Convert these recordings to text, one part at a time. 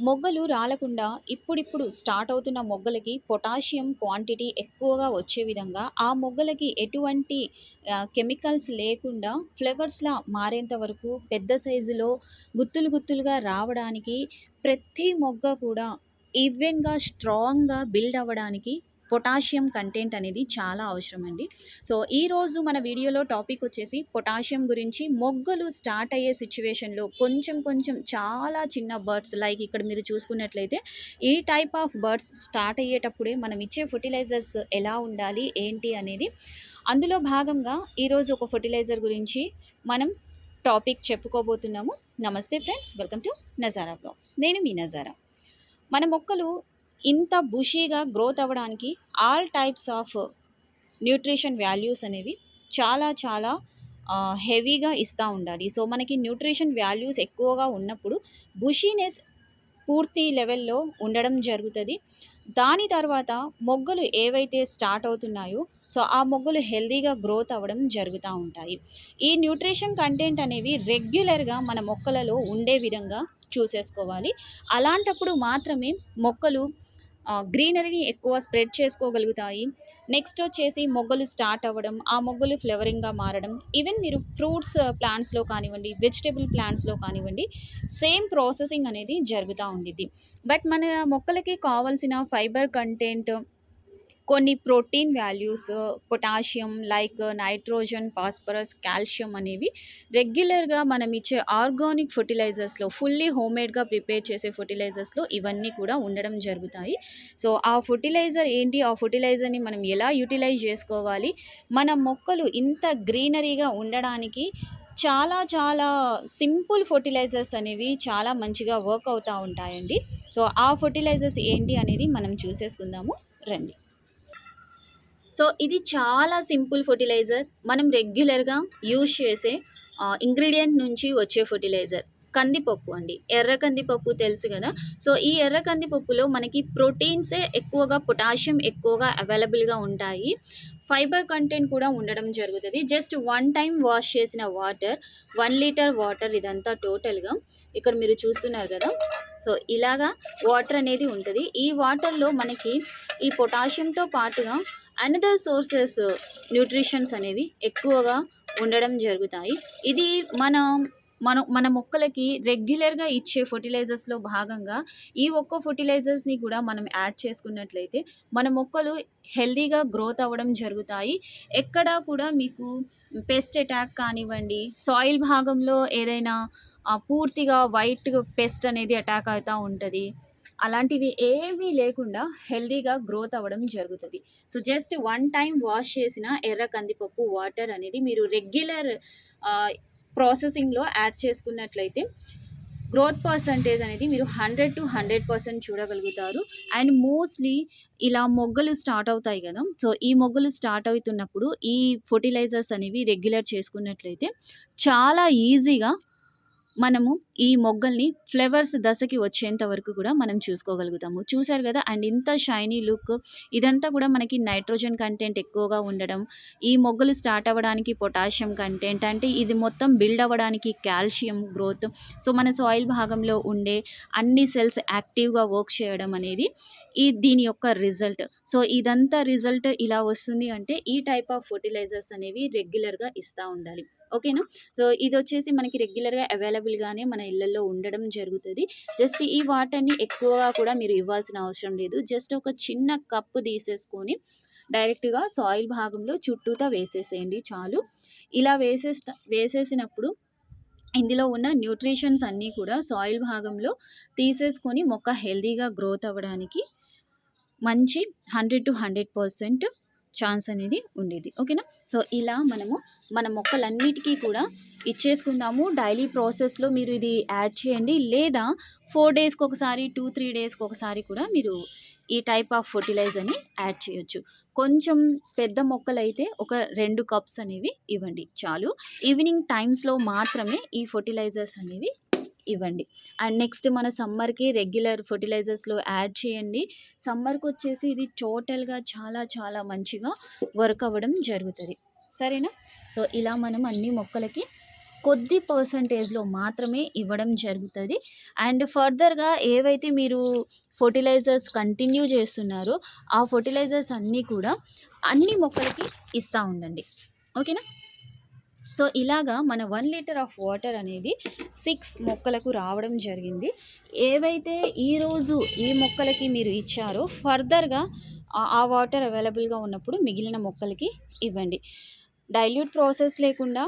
మొగ్గలు రాలకుండా ఇప్పుడిప్పుడు స్టార్ట్ అవుతున్న మొగ్గలకి పొటాషియం క్వాంటిటీ ఎక్కువగా వచ్చే విధంగా ఆ మొగ్గలకి ఎటువంటి కెమికల్స్ లేకుండా ఫ్లవర్స్‌లా మారేంత వరకు పెద్ద సైజులో గుత్తులు గుత్తులుగా రావడానికి ప్రతి మొగ్గ కూడా ఈవెన్‌గా, స్ట్రాంగ్‌గా బిల్డ్ అవ్వడానికి పొటాషియం కంటెంట్ అనేది చాలా అవసరమండి. సో, ఈరోజు మన వీడియోలో టాపిక్ వచ్చేసి పొటాషియం గురించి మొగ్గలు స్టార్ట్ అయ్యే సిచ్యువేషన్లో కొంచెం కొంచెం చాలా చిన్న బర్డ్స్ లైక్ ఇక్కడ మీరు చూసుకున్నట్లయితే ఈ టైప్ ఆఫ్ బర్డ్స్ స్టార్ట్ అయ్యేటప్పుడే మనం ఇచ్చే ఫెర్టిలైజర్స్ ఎలా ఉండాలి, ఏంటి అనేది అందులో భాగంగా ఈరోజు ఒక ఫెర్టిలైజర్ గురించి మనం topic చెప్పుకోబోతున్నాము. Namaste friends welcome to Nazara blogs నేను మీ నజారా. మన మొక్కలు ఇంత బుషీగా గ్రోత్ అవ్వడానికి all types of nutrition values అనేవి చాలా చాలా హెవీగా ఇస్తూ ఉండాలి. సో, మనకి న్యూట్రిషన్ వాల్యూస్ ఎక్కువగా ఉన్నప్పుడు బుషీనెస్ పూర్తి లెవెల్‌లో ఉండడం జరుగుతుంది దాని తర్వాత మొగ్గలు ఏవైతే స్టార్ట్ అవుతున్నాయో సో, ఆ మొగ్గలు హెల్తీగా గ్రోత్ అవ్వడం జరుగుతూ ఉంటాయి. ఈ న్యూట్రిషన్ కంటెంట్ అనేవి రెగ్యులర్‌గా మన మొక్కలలో ఉండే విధంగా చూసేసుకోవాలి. అలాంటప్పుడు మాత్రమే మొక్కలు గ్రీనరీని ఎక్కువ స్ప్రెడ్ చేసుకోగలుగుతాయి. నెక్స్ట్ వచ్చేసి మొగ్గలు స్టార్ట్ అవ్వడం, ఆ మొగ్గలు ఫ్లవరింగ్‌గా మారడం. ఈవెన్ మీరు ఫ్రూట్స్ ప్లాంట్స్‌లో కానివ్వండి, వెజిటబుల్ ప్లాంట్స్‌లో కానివ్వండి సేమ్ ప్రాసెసింగ్ అనేది జరుగుతూ ఉండిద్ది. బట్ మన మొక్కలకి కావాల్సిన ఫైబర్ కంటెంట్, కొన్ని protein values, potassium like nitrogen, phosphorus, calcium అనేవి రెగ్యులర్‌గా మనం ఇచ్చే ఆర్గానిక్ ఫర్టిలైజర్స్లో ఫుల్లీ హోమ్‌మేడ్‌గా ప్రిపేర్ చేసే ఫెర్టిలైజర్స్‌లో ఇవన్నీ కూడా ఉండడం జరుగుతాయి. సో, ఆ ఫెర్టిలైజర్ ఏంటి? ఆ ఫర్టిలైజర్ని మనం ఎలా యుటిలైజ్ చేసుకోవాలి? మన మొక్కలు ఇంత గ్రీనరీగా ఉండడానికి చాలా చాలా సింపుల్ ఫెర్టిలైజర్స్ అనేవి చాలా మంచిగా వర్క్ అవుతూ ఉంటాయండి. సో, ఆ ఫెర్టిలైజర్స్ ఏంటి అనేది మనం చూసేసుకుందాము రండి. సో, ఇది చాలా సింపుల్ ఫెర్టిలైజర్. మనం రెగ్యులర్‌గా యూజ్ చేసే ఇంగ్రీడియంట్ నుంచి వచ్చే ఫెర్టిలైజర్. కందిపప్పు అండి. ఎర్ర కందిపప్పు తెలుసు కదా సో, ఈ ఎర్ర కందిపప్పులో మనకి ప్రోటీన్సే ఎక్కువగా, పొటాషియం ఎక్కువగా అవైలబుల్‌గా ఉంటాయి. ఫైబర్ కంటెంట్ కూడా ఉండడం జరుగుతుంది జస్ట్ వన్ టైం వాష్ చేసిన వాటర్ వన్ లీటర్ వాటర్ ఇదంతా టోటల్‌గా ఇక్కడ మీరు చూస్తున్నారు కదా సో, ఇలాగా వాటర్ అనేది ఉంటుంది ఈ వాటర్‌లో మనకి ఈ పొటాషియంతో పాటుగా అనదర్ సోర్సెస్ న్యూట్రిషన్స్ అనేవి ఎక్కువగా ఉండడం జరుగుతాయి. ఇది మన మనం మన మొక్కలకి రెగ్యులర్‌గా ఇచ్చే ఫర్టిలైజర్స్లో భాగంగా ఈ ఒక్క ఫర్టిలైజర్స్ని కూడా మనం యాడ్ చేసుకున్నట్లయితే మన మొక్కలు హెల్తీగా గ్రోత్ అవ్వడం జరుగుతాయి. ఎక్కడా కూడా మీకు పెస్ట్ అటాక్ కానివ్వండి, సాయిల్ భాగంలో ఏదైనా పూర్తిగా వైట్ పెస్ట్ అనేది అటాక్ అవుతూ ఉంటుంది అలాంటివి ఏమీ లేకుండా హెల్దీగా గ్రోత్ అవ్వడం జరుగుతుంది so, just one time wash చేసిన ఎర్ర కందిపప్పు వాటర్ అనేది మీరు రెగ్యులర్ ప్రాసెసింగ్‌లో యాడ్ చేసుకున్నట్లయితే గ్రోత్ పర్సెంటేజ్ అనేది మీరు 100-100% చూడగలుగుతారు. అండ్ మోస్ట్‌లీ ఇలా మొగ్గలు స్టార్ట్ అవుతాయి కదా సో, ఈ మొగ్గలు స్టార్ట్ అవుతున్నప్పుడు ఈ ఫర్టిలైజర్స్ అనేవి రెగ్యులర్ చేసుకున్నట్లయితే చాలా ఈజీగా మనము ఈ మొగ్గల్ని ఫ్లవర్స్ దశకి వచ్చేంత వరకు కూడా మనం చూసుకోగలుగుతాము. చూసారు కదా అండ్ ఇంత షైనీ లుక్ ఇదంతా కూడా మనకి నైట్రోజన్ కంటెంట్ ఎక్కువగా ఉండడం, ఈ మొగ్గలు స్టార్ట్ అవ్వడానికి పొటాషియం కంటెంట్ అంటే ఇది మొత్తం బిల్డ్ అవ్వడానికి కాల్షియం గ్రోత్. సో, మన సాయిల్ భాగంలో ఉండే అన్ని సెల్స్ యాక్టివ్‌గా వర్క్ చేయడం అనేది ఈ దీని యొక్క రిజల్ట్. సో, ఇదంతా రిజల్ట్ ఇలా వస్తుంది అంటే ఈ టైప్ ఆఫ్ ఫర్టిలైజర్స్ అనేవి రెగ్యులర్‌గా ఇస్తా ఉండాలి. ఓకేనా? సో, ఇది వచ్చేసి మనకి రెగ్యులర్‌గా అవైలబుల్‌గానే మన ఇళ్ళల్లో ఉండడం జరుగుతుంది జస్ట్ ఈ వాటర్‌ని ఎక్కువగా కూడా మీరు ఇవ్వాల్సిన అవసరం లేదు. జస్ట్ ఒక చిన్న కప్పు తీసేసుకొని డైరెక్ట్‌గా సాయిల్ భాగంలో చుట్టూతా వేసేసేయండి చాలు. ఇలా వేసే వేసేసినప్పుడు ఇందులో ఉన్న న్యూట్రిషన్స్ అన్నీ కూడా సాయిల్ భాగంలో తీసేసుకొని మొక్క హెల్తీగా గ్రోత్ అవ్వడానికి మంచి 100-100% ఛాన్స్ అనేది ఉండేది ఓకేనా? సో, ఇలా మనము మన మొక్కలన్నిటికీ కూడా ఇచ్చేసుకుందాము. డైలీ ప్రాసెస్‌లో మీరు ఇది యాడ్ చేయండి. లేదా ఫోర్ డేస్‌కి ఒకసారి, 2, 3 డేస్‌కి ఒకసారి కూడా మీరు ఈ టైప్ ఆఫ్ ఫర్టిలైజర్ని యాడ్ చేయొచ్చు. కొంచెం పెద్ద మొక్కలైతే ఒక రెండు కప్స్ అనేవి ఇవ్వండి చాలు. ఈవినింగ్ టైమ్స్‌లో మాత్రమే ఈ ఫర్టిలైజర్స్ అనేవి ఇవ్వండి. అండ్ నెక్స్ట్ మన సమ్మర్‌కి రెగ్యులర్ ఫర్టిలైజర్స్లో యాడ్ చేయండి. సమ్మర్‌కొచ్చేసి ఇది టోటల్‌గా చాలా చాలా మంచిగా వర్క్ అవ్వడం జరుగుతుంది సరేనా? సో, ఇలా మనం అన్ని మొక్కలకి కొద్ది పర్సంటేజ్లో మాత్రమే ఇవ్వడం జరుగుతుంది అండ్ ఫర్దర్గా ఏవైతే మీరు ఫర్టిలైజర్స్ కంటిన్యూ చేస్తున్నారో ఆ ఫర్టిలైజర్స్ అన్నీ కూడా అన్ని మొక్కలకి ఇస్తూ ఉండండి ఓకేనా సో ఇలాగా మన వన్ లీటర్ ఆఫ్ వాటర్ అనేది సిక్స్ మొక్కలకు రావడం జరిగింది. ఏవైతే ఈరోజు ఈ మొక్కలకి మీరు ఇచ్చారో ఫర్దర్గా ఆ వాటర్ అవైలబుల్గా ఉన్నప్పుడు మిగిలిన మొక్కలకి ఇవ్వండి. డైల్యూట్ ప్రాసెస్ లేకుండా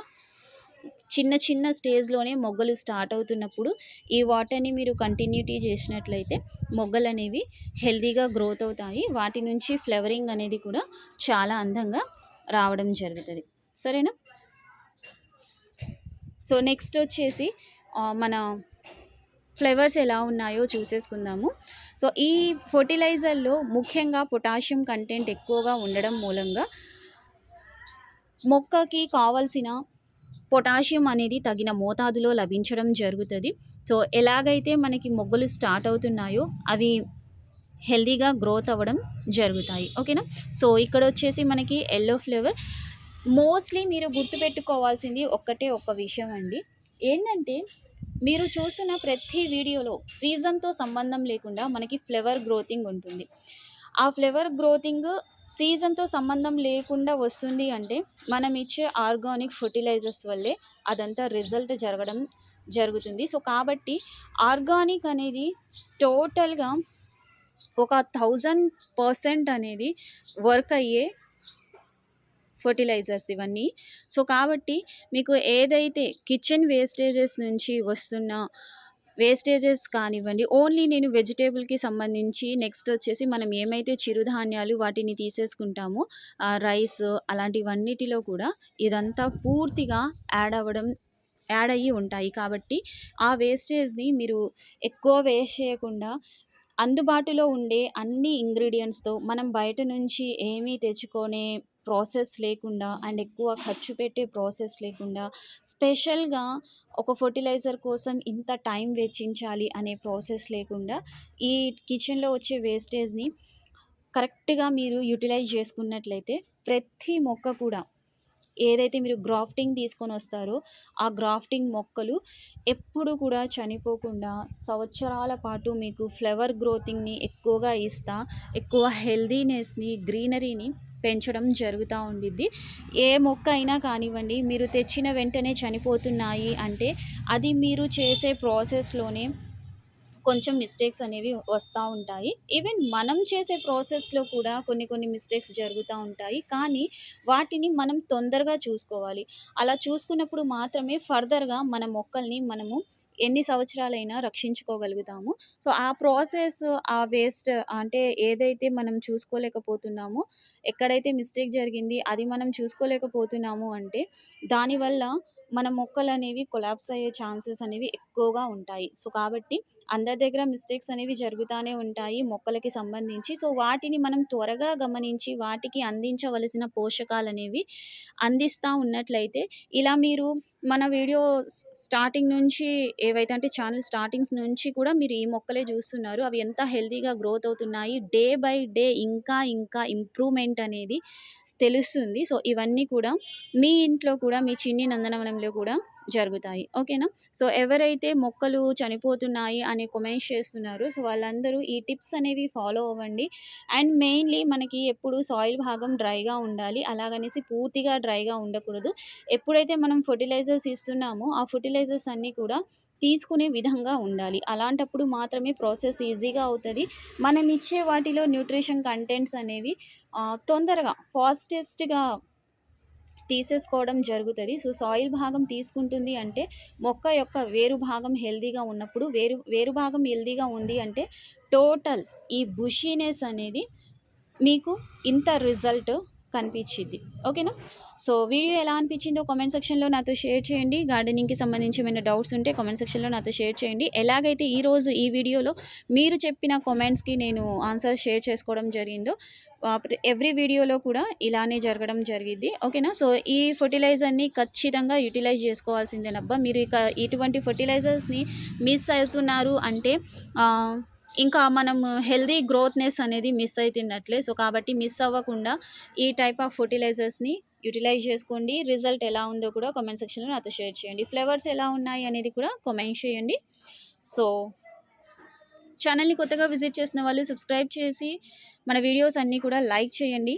చిన్న చిన్న స్టేజ్లోనే మొగ్గలు స్టార్ట్ అవుతున్నప్పుడు ఈ వాటర్ని మీరు కంటిన్యూటీ చేసినట్లయితే మొగ్గలు అనేవి హెల్దీగా గ్రోత్ అవుతాయి. వాటి నుంచి ఫ్లవరింగ్ అనేది కూడా చాలా అందంగా రావడం జరుగుతుంది. సరేనా? సో నెక్స్ట్ వచ్చేసి మన ఫ్లేవర్స్ ఎలా ఉన్నాయో చూసేసుకుందాము. సో ఈ ఫర్టిలైజర్లో ముఖ్యంగా పొటాషియం కంటెంట్ ఎక్కువగా ఉండడం మూలంగా మొక్కకి కావలసిన పొటాషియం అనేది తగిన మోతాదులో లభించడం జరుగుతుంది. సో ఎలాగైతే మనకి మొగ్గలు స్టార్ట్ అవుతున్నాయో అవి హెల్దీగా గ్రోత్ అవ్వడం జరుగుతాయి. ఓకేనా? సో ఇక్కడ వచ్చేసి మనకి ఎల్లో ఫ్లేవర్ మోస్ట్లీ మీరు గుర్తుపెట్టుకోవాల్సింది ఒక్కటే ఒక్క విషయం అండి. ఏంటంటే మీరు చూసిన ప్రతి వీడియోలో సీజన్తో సంబంధం లేకుండా మనకి ఫ్లేవర్ గ్రోతింగ్ ఉంటుంది. ఆ ఫ్లేవర్ గ్రోతింగ్ సీజన్తో సంబంధం లేకుండా వస్తుంది అంటే మనం ఇచ్చే ఆర్గానిక్ ఫర్టిలైజర్స్ వల్లే అదంతా రిజల్ట్ జరగడం జరుగుతుంది. సో కాబట్టి ఆర్గానిక్ అనేది టోటల్గా ఒక థౌజండ్ పర్సెంట్ అనేది వర్క్ అయ్యే ఫర్టిలైజర్స్ ఇవన్నీ. సో కాబట్టి మీకు ఏదైతే కిచెన్ వేస్టేజెస్ నుంచి వస్తున్న వేస్టేజెస్ కానివ్వండి ఓన్లీ నేను వెజిటేబుల్కి సంబంధించి నెక్స్ట్ వచ్చేసి మనం ఏమైతే చిరుధాన్యాలు వాటిని తీసేసుకుంటామో రైస్ అలాంటివన్నిటిలో కూడా ఇదంతా పూర్తిగా యాడ్ అవ్వడం యాడ్ అయ్యి ఉంటాయి. కాబట్టి ఆ వేస్టేజ్ని మీరు ఎక్కువ వేస్ట్ చేయకుండా అందుబాటులో ఉండే అన్ని ఇంగ్రీడియంట్స్తో మనం బయట నుంచి ఏమీ తెచ్చుకొనే ప్రాసెస్ లేకుండా అండ్ ఎక్కువ ఖర్చు పెట్టే ప్రాసెస్ లేకుండా స్పెషల్గా ఒక ఫర్టిలైజర్ కోసం ఇంత టైం వెచ్చించాలి అనే ప్రాసెస్ లేకుండా ఈ కిచెన్లో వచ్చే వేస్టేజ్ని కరెక్ట్గా మీరు యూటిలైజ్ చేసుకున్నట్లయితే ప్రతి మొక్క కూడా ఏదైతే మీరు గ్రాఫ్టింగ్ తీసుకొని వస్తారో ఆ గ్రాఫ్టింగ్ మొక్కలు ఎప్పుడు కూడా చనిపోకుండా సంవత్సరాల పాటు మీకు ఫ్లవర్ గ్రోతింగ్ని ఎక్కువగా ఇస్తా ఎక్కువ హెల్దీనెస్ని గ్రీనరీని పెంచడం జరుగుతూ ఉండిద్ది. ఏ మొక్క అయినా కానివ్వండి మీరు తెచ్చిన వెంటనే చనిపోతున్నాయి అంటే అది మీరు చేసే ప్రాసెస్లోనే కొంచెం మిస్టేక్స్ అనేవి వస్తూ ఉంటాయి. ఈవెన్ మనం చేసే ప్రాసెస్లో కూడా కొన్ని కొన్ని మిస్టేక్స్ జరుగుతూ ఉంటాయి. కానీ వాటిని మనం తొందరగా చూసుకోవాలి. అలా చూసుకున్నప్పుడు మాత్రమే ఫర్దర్గా మన మొక్కల్ని మనము ఎన్ని సంవత్సరాలైనా రక్షించుకోగలుగుతాము. సో ఆ ప్రాసెస్ ఆ వేస్ట్ అంటే ఏదైతే మనం చూసుకోలేకపోతున్నామో ఎక్కడైతే మిస్టేక్ జరిగింది అది మనం చూసుకోలేకపోతున్నాము అంటే దానివల్ల మన మొక్కలు అనేవి కొలాప్స్ అయ్యే ఛాన్సెస్ అనేవి ఎక్కువగా ఉంటాయి. సో కాబట్టి అందరి దగ్గర మిస్టేక్స్ అనేవి జరుగుతూనే ఉంటాయి మొక్కలకి సంబంధించి. సో వాటిని మనం త్వరగా గమనించి వాటికి అందించవలసిన పోషకాలు అనేవి అందిస్తూ ఉన్నట్లయితే ఇలా మీరు మన వీడియో స్టార్టింగ్ నుంచి ఏవైతే అంటే ఛానల్ స్టార్టింగ్స్ నుంచి కూడా మీరు ఈ మొక్కలే చూస్తున్నారు. అవి ఎంత హెల్తీగా గ్రోత్ అవుతున్నాయి. డే బై డే ఇంకా ఇంకా ఇంప్రూవ్మెంట్ అనేది తెలుస్తుంది. సో ఇవన్నీ కూడా మీ ఇంట్లో కూడా మీ చిన్ని నందనవనంలో కూడా జరుగుతాయి. ఓకేనా? సో ఎవరైతే మొక్కలు చనిపోతున్నాయి అని కొమెంట్స్ చేస్తున్నారు సో వాళ్ళందరూ ఈ టిప్స్ అనేవి ఫాలో అవ్వండి. అండ్ మెయిన్లీ మనకి ఎప్పుడు సాయిల్ భాగం డ్రైగా ఉండాలి. అలాగనేసి పూర్తిగా డ్రైగా ఉండకూడదు. ఎప్పుడైతే మనం ఫర్టిలైజర్స్ ఇస్తున్నామో ఆ ఫర్టిలైజర్స్ అన్నీ కూడా తీసుకునే విధంగా ఉండాలి. అలాంటప్పుడు మాత్రమే ప్రాసెస్ ఈజీగా అవుతుంది. మనం ఇచ్చే వాటిలో న్యూట్రిషన్ కంటెంట్స్ అనేవి తొందరగా ఫాస్టెస్ట్గా తీసేసుకోవడం జరుగుతుంది. సో సాయిల్ భాగం తీసుకుంటుంది అంటే మొక్క యొక్క వేరు భాగం హెల్దీగా ఉన్నప్పుడు వేరు వేరు భాగం హెల్దీగా ఉంది అంటే టోటల్ ఈ బుషీనెస్ అనేది మీకు ఇంత రిజల్ట్ కనిపించింది. ఓకేనా? సో వీడియో ఎలా అనిపించిందో కామెంట్ సెక్షన్లో నాతో షేర్ చేయండి. గార్డెనింగ్కి సంబంధించి ఏమైనా డౌట్స్ ఉంటే కామెంట్ సెక్షన్లో నాతో షేర్ చేయండి. ఎలాగైతే ఈరోజు ఈ వీడియోలో మీరు చెప్పిన కామెంట్స్కి నేను ఆన్సర్ షేర్ చేసుకోవడం జరిగిందో ఎవ్రీ వీడియోలో కూడా ఇలానే జరగడం జరిగింది. ఓకేనా? సో ఈ ఫర్టిలైజర్ని ఖచ్చితంగా యూటిలైజ్ చేసుకోవాల్సిందేనబ్బా. మీరు ఇక ఇటువంటి ఫర్టిలైజర్స్ని మిస్ అవుతున్నారు అంటే ఇంకా మనం హెల్దీ గ్రోత్నెస్ అనేది మిస్ అవుతున్నట్లే సో కాబట్టి మిస్ అవ్వకుండా ఈ టైప్ ఆఫ్ ఫర్టిలైజర్స్ని యూటిలైజ్ చేసుకోండి. రిజల్ట్ ఎలా ఉందో కూడా కామెంట్ సెక్షన్లో నాతో షేర్ చేయండి. ఫ్లేవర్స్ ఎలా ఉన్నాయి అనేది కూడా కామెంట్ చేయండి. సో ఛానల్ని కొత్తగా విజిట్ చేసిన వాళ్ళు సబ్స్క్రైబ్ చేసి మన వీడియోస్ అన్నీ కూడా లైక్ చేయండి.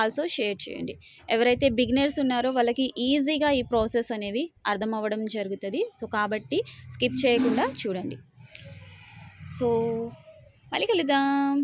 ఆల్సో షేర్ చేయండి. ఎవరైతే బిగినర్స్ ఉన్నారో వాళ్ళకి ఈజీగా ఈ ప్రాసెస్ అనేవి అర్థం అవ్వడం జరుగుతుంది. సో కాబట్టి స్కిప్ చేయకుండా చూడండి. ஸோ மளிகை தான்